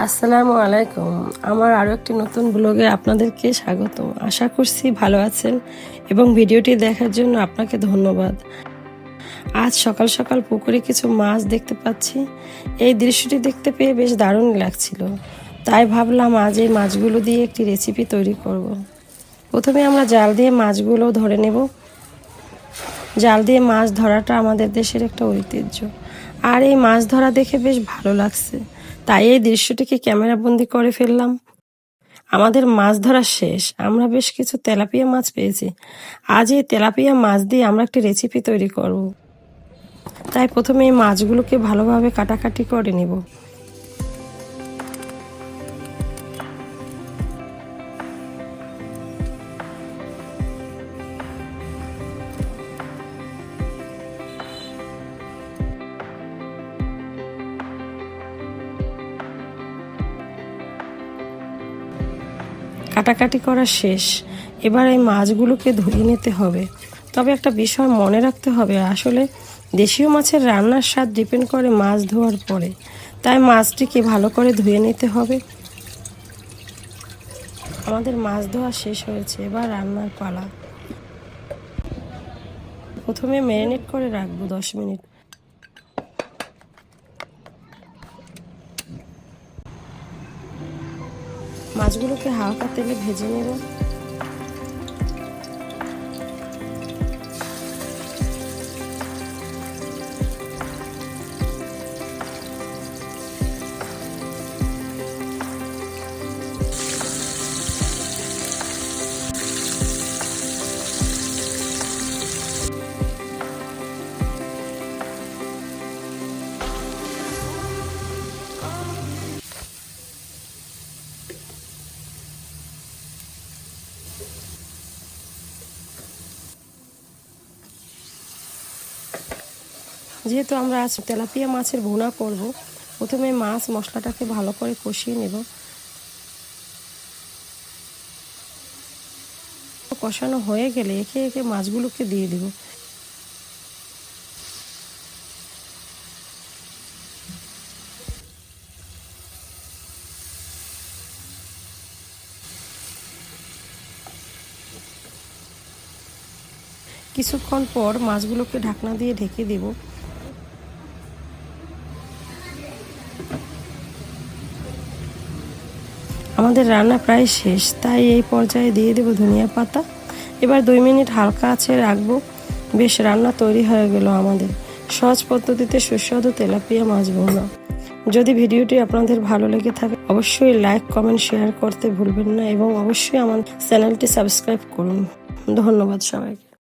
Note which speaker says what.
Speaker 1: আসসালামু আলাইকুম। আমার আরও একটি নতুন ব্লগে আপনাদেরকে স্বাগত আশা করছি ভালো আছেন এবং ভিডিওটি দেখার জন্য আপনাকে ধন্যবাদ। আজ সকাল সকাল পুকুরে কিছু মাছ দেখতে পাচ্ছি। এই দৃশ্যটি দেখতে পেয়ে বেশ দারুণ লাগছিল। তাই ভাবলাম আজ এই মাছগুলো দিয়ে একটি রেসিপি তৈরি করব। প্রথমে আমরা জাল দিয়ে মাছগুলো ধরে নেব। জাল দিয়ে মাছ ধরাটা আমাদের দেশের একটা ঐতিহ্য। আর এই মাছ ধরা দেখে বেশ ভালো লাগছে। তাই এই দৃশ্যটিকে ক্যামেরাবন্দি করে ফেললাম। আমাদের মাছ ধরা শেষ। আমরা বেশ কিছু তেলাপিয়া মাছ পেয়েছি। আজ এই তেলাপিয়া মাছ দিয়ে আমরা একটি রেসিপি তৈরি করব। তাই প্রথমে এই মাছগুলোকে ভালোভাবে কাটাকাটি করে নেব। কাটাকাটি করা শেষ। এবার এই মাছগুলোকে ধুয়ে নিতে হবে। তবে একটা বিষয় মনে রাখতে হবে, আসলে দেশীয় মাছের রান্নার স্বাদ ডিপেন্ড করে মাছ ধোয়ার পরে। তাই মাছটিকে ভালো করে ধুয়ে নিতে হবে। আমাদের মাছ ধোয়া শেষ হয়েছে, এবার রান্নার পালা। প্রথমে ম্যারিনেট করে রাখব দশ মিনিট। মাছগুলোকে হালকা তেলে ভেজে নেব। যেহেতু আমরা আজ তেলাপিয়া মাছের ভুনা করব। প্রথমে মাছ মশলাটাকে ভালো করে কষিয়ে নেব। কষানো হয়ে গেলে একে একে মাছগুলোকে দিয়ে দেব। কিছুক্ষণ পর মাছগুলোকে ঢাকনা দিয়ে ঢেকে দেব। আমাদের রান্না প্রায় শেষ, তাই এই পর্যায়ে দিয়ে দেব ধনিয়া পাতা। এবার দুই মিনিট হালকা আছে রাখব। বেশ রান্না তৈরি হয়ে গেল আমাদের। সহজ পদ্ধতিতে সুস্বাদু তেলাপিয়া মাছ ভোনা। যদি ভিডিওটি আপনাদের ভালো লেগে থাকে, অবশ্যই লাইক, কমেন্ট, শেয়ার করতে ভুলবেন না এবং অবশ্যই আমার চ্যানেলটি সাবস্ক্রাইব করুন। ধন্যবাদ সবাইকে।